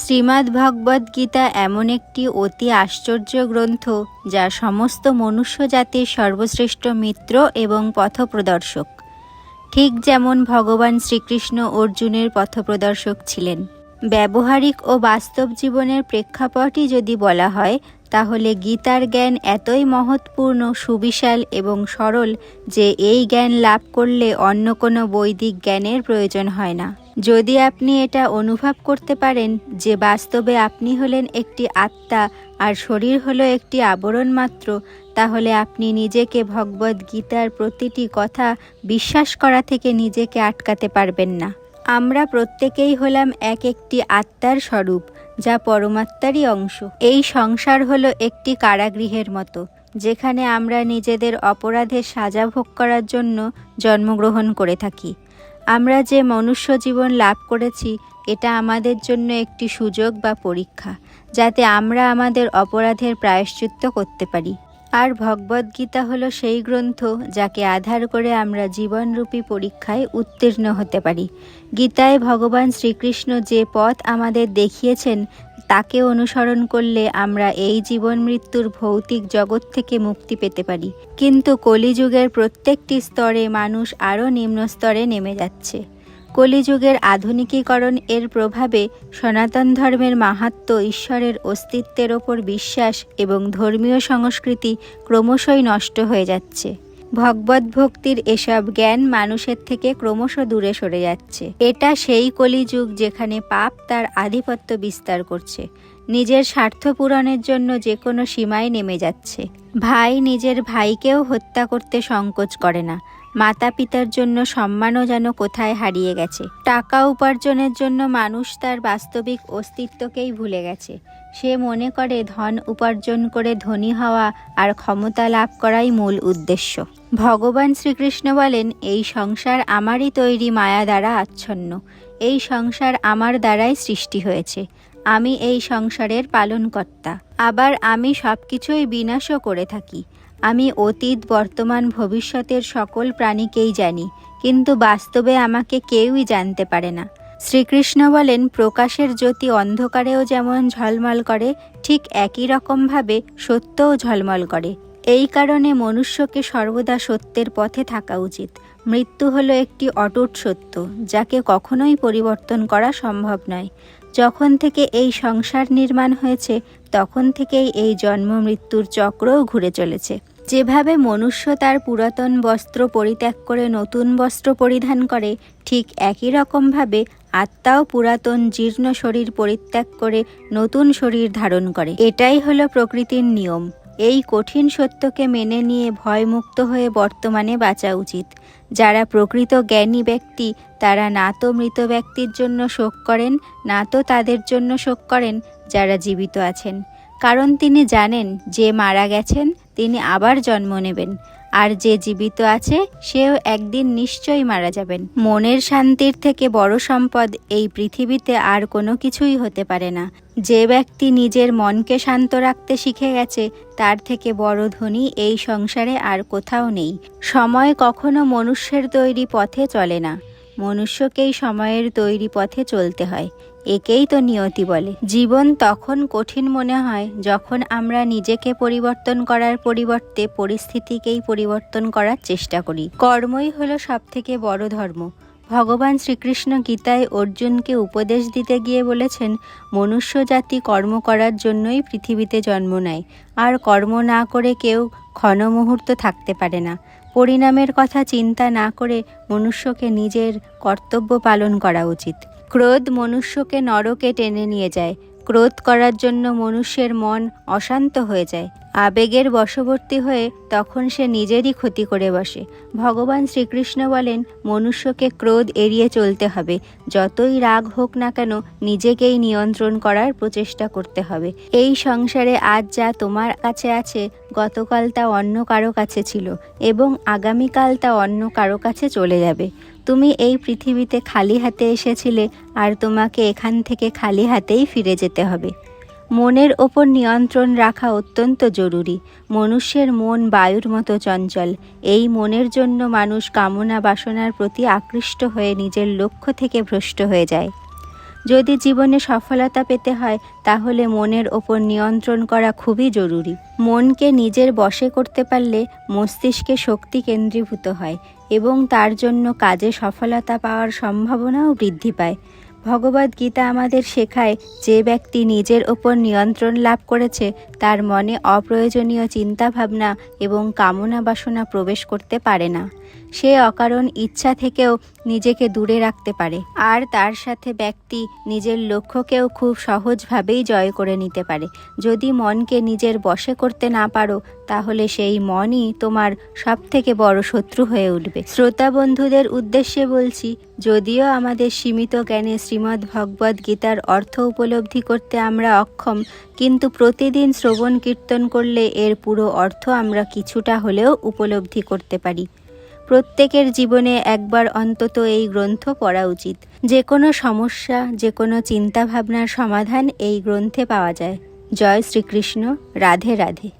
শ্রীমদ্ ভগবদ্ গীতা এমন একটি অতি আশ্চর্য গ্রন্থ যা সমস্ত মনুষ্য জাতির সর্বশ্রেষ্ঠ মিত্র এবং পথপ্রদর্শক। ঠিক যেমন ভগবান শ্রীকৃষ্ণ অর্জুনের পথপ্রদর্শক ছিলেন। ব্যবহারিক ও বাস্তব জীবনের প্রেক্ষাপটই যদি বলা হয় তাহলে গীতার জ্ঞান এতই মহৎপূর্ণ, সুবিশাল এবং সরল যে এই জ্ঞান লাভ করলে অন্য কোনো বৈদিক জ্ঞানের প্রয়োজন হয় না। যদি আপনি এটা অনুভব করতে পারেন যে বাস্তবে আপনি হলেন একটি আত্মা আর শরীর হলো একটি আবরণ মাত্র, তাহলে আপনি নিজেকে ভগবদ গীতার প্রতিটি কথা বিশ্বাস করা থেকে নিজেকে আটকাতে পারবেন না। আমরা প্রত্যেকেই হলাম এক একটি আত্মার স্বরূপ। যা পরমাত্মারই অংশ। এই সংসার হলো একটি কারাগৃহের মতো, যেখানে আমরা নিজেদের অপরাধের সাজা ভোগ করার জন্য জন্মগ্রহণ করে থাকি। আমরা যে মনুষ্য জীবন লাভ করেছি, এটা আমাদের জন্য একটি সুযোগ বা পরীক্ষা, যাতে আমরা আমাদের অপরাধের প্রায়শ্চিত্ত করতে পারি। আর ভগবদ্গীতা হলো সেই গ্রন্থ যাকে আধার করে আমরা জীবনরূপী পরীক্ষায় উত্তীর্ণ হতে পারি। গীতায় ভগবান শ্রীকৃষ্ণ যে পথ আমাদের দেখিয়েছেন, তাকে অনুসরণ করলে আমরা এই জীবন মৃত্যুর ভৌতিক জগৎ থেকে মুক্তি পেতে পারি। কিন্তু কলিযুগের প্রত্যেকটি স্তরে মানুষ আরও নিম্ন স্তরে নেমে যাচ্ছে। কলিযুগের আধুনিকীকরণ এর প্রভাবে সনাতন ধর্মের মাহাত্ম ঈশ্বরের অস্তিত্বের ওপর বিশ্বাস এবং ধর্মীয় সংস্কৃতি ক্রমশই নষ্ট হয়ে যাচ্ছে। ভগবত ভক্তির এসব জ্ঞান মানুষের থেকে ক্রমশ দূরে সরে যাচ্ছে। এটা সেই কলিযুগ যেখানে পাপ তার আধিপত্য বিস্তার করছে। নিজের স্বার্থ পূরণের জন্য যে কোনো সীমায় নেমে যাচ্ছে। ভাই নিজের ভাইকেও হত্যা করতে সংকোচ করে না। মাতা পিতার জন্য সম্মানও যেন কোথায় হারিয়ে গেছে। টাকা উপার্জনের জন্য মানুষ তার বাস্তবিক অস্তিত্বকেই ভুলে গেছে। সে মনে করে ধন উপার্জন করে ধনী হওয়া আর ক্ষমতা লাভ করাই মূল উদ্দেশ্য। ভগবান শ্রীকৃষ্ণ বলেন, এই সংসার আমারই তৈরি মায়া দ্বারা আচ্ছন্ন। এই সংসার আমার দ্বারাই সৃষ্টি হয়েছে। আমি এই সংসারের পালনকর্তা। আবার আমি সব কিছুই বিনাশও করে থাকি। আমি অতীত, বর্তমান, ভবিষ্যতের সকল প্রাণীকেই জানি, কিন্তু বাস্তবে আমাকে কেউই জানতে পারে না। শ্রীকৃষ্ণ বলেন, প্রকাশের জ্যোতি অন্ধকারেও যেমন ঝলমল করে, ঠিক একই রকমভাবে সত্যও ঝলমল করে। এই কারণে মনুষ্যকে সর্বদা সত্যের পথে থাকা উচিত। মৃত্যু হলো একটি অটুট সত্য, যাকে কখনোই পরিবর্তন করা সম্ভব নয়। যখন থেকে এই সংসার নির্মাণ হয়েছে, তখন থেকেই এই জন্ম মৃত্যুর চক্রও ঘুরে চলেছে। যেভাবে মনুষ্য তার পুরাতন বস্ত্র পরিত্যাগ করে নতুন বস্ত্র পরিধান করে, ঠিক একই রকমভাবে আত্মাও পুরাতন জীর্ণ শরীর পরিত্যাগ করে নতুন শরীর ধারণ করে। এটাই হলো প্রকৃতির নিয়ম। এই কঠিন সত্যকে মেনে নিয়ে ভয়মুক্ত হয়ে বর্তমানে বাঁচা উচিত। যারা প্রকৃত জ্ঞানী ব্যক্তি, তারা না তো মৃত ব্যক্তির জন্য শোক করেন, না তো তাদের জন্য শোক করেন, যারা জীবিত আছেন। কারণ তিনি জানেন, যে মারা গেছেন, তিনি আবার জন্ম নেবেন। আর যে জীবিত আছে, সেও একদিন নিশ্চয়ই মারা যাবেন। মনের শান্তির থেকে বড় সম্পদ এই পৃথিবীতে আর কোনো কিছুই হতে পারে না। যে ব্যক্তি নিজের মনকে শান্ত রাখতে শিখে গেছে, তার থেকে বড় ধনী এই সংসারে আর কোথাও নেই। সময় কখনো মনুষ্যের তৈরি পথে চলে না। মনুষ্যকেই সময়ের তৈরি পথে চলতে হয়। একেই তো নিয়তি বলে। জীবন তখন কঠিন মনে হয়, যখন আমরা নিজেকে পরিবর্তন করার পরিবর্তে পরিস্থিতিকেই পরিবর্তন করার চেষ্টা করি। কর্মই হলো সব থেকে বড় ধর্ম। ভগবান শ্রীকৃষ্ণ গীতায় অর্জুনকে উপদেশ দিতে গিয়ে বলেছেন, মনুষ্য জাতি কর্ম করার জন্যই পৃথিবীতে জন্ম নেয়। আর কর্ম না করে কেউ ক্ষণ মুহূর্ত থাকতে পারে না। পরিণামের কথা চিন্তা না করে মনুষ্যকে নিজের কর্তব্য পালন করা উচিত। ক্রোধ মনুষ্যকে নরকে টেনে নিয়ে যায়। ক্রোধ করার জন্য মনুষ্যের মন অশান্ত হয়ে যায়। আবেগের বশবর্তী হয়ে তখন সে নিজেরই ক্ষতি করে বসে। ভগবান শ্রীকৃষ্ণ বলেন, মনুষ্যকে ক্রোধ এড়িয়ে চলতে হবে। যতই রাগ হোক না কেন নিজেকেই নিয়ন্ত্রণ করার প্রচেষ্টা করতে হবে। এই সংসারে আজ যা তোমার কাছে আছে, গতকাল তা অন্য কারও কাছে ছিল এবং আগামীকাল তা অন্য কারও কাছে চলে যাবে। তুমি এই পৃথিবীতে খালি হাতে এসেছিলে, আর তোমাকে এখান থেকে খালি হাতেই ফিরে যেতে হবে। মনের ওপর নিয়ন্ত্রণ রাখা অত্যন্ত জরুরি। মনুষ্যের মন বায়ুর মতো চঞ্চল। এই মনের জন্য মানুষ কামনা বাসনার প্রতি আকৃষ্ট হয়ে নিজের লক্ষ্য থেকে ভ্রষ্ট হয়ে যায়। যদি জীবনে সফলতা পেতে হয়, তাহলে মনের ওপর নিয়ন্ত্রণ করা খুবই জরুরি। মনকে নিজের বশে করতে পারলে মস্তিষ্কে শক্তি কেন্দ্রীভূত হয় এবং তার জন্য কাজে সফলতা পাওয়ার সম্ভাবনাও বৃদ্ধি পায়। ভগবদ গীতা আমাদের শেখায়, যে ব্যক্তি নিজের ওপর নিয়ন্ত্রণ লাভ করেছে, তার মনে অপ্রয়োজনীয় চিন্তাভাবনা এবং কামনা বাসনা প্রবেশ করতে পারে না। সে অকারণ ইচ্ছা থেকেও নিজেকে দূরে রাখতে পারে। আর তার সাথে ব্যক্তি নিজের লক্ষ্যকেও খুব সহজভাবেই জয় করে নিতে পারে। যদি মনকে নিজের বশে করতে না পারো, তাহলে সেই মনই তোমার সব থেকে বড় শত্রু হয়ে উঠবে। শ্রোতা বন্ধুদের উদ্দেশ্যে বলছি যদিও আমাদের সীমিত জ্ঞানে শ্রীমদ্ ভগবদ গীতার অর্থ উপলব্ধি করতে আমরা অক্ষম, কিন্তু প্রতিদিন শ্রবণ কীর্তন করলে এর পুরো অর্থ আমরা কিছুটা হলেও উপলব্ধি করতে পারি। প্রত্যেকের জীবনে একবার অন্তত এই গ্রন্থ পড়া উচিত। যে কোনো সমস্যা যে কোনো চিন্তাভাবনার সমাধান এই গ্রন্থে পাওয়া যায়। জয় শ্রীকৃষ্ণ। রাধে রাধে।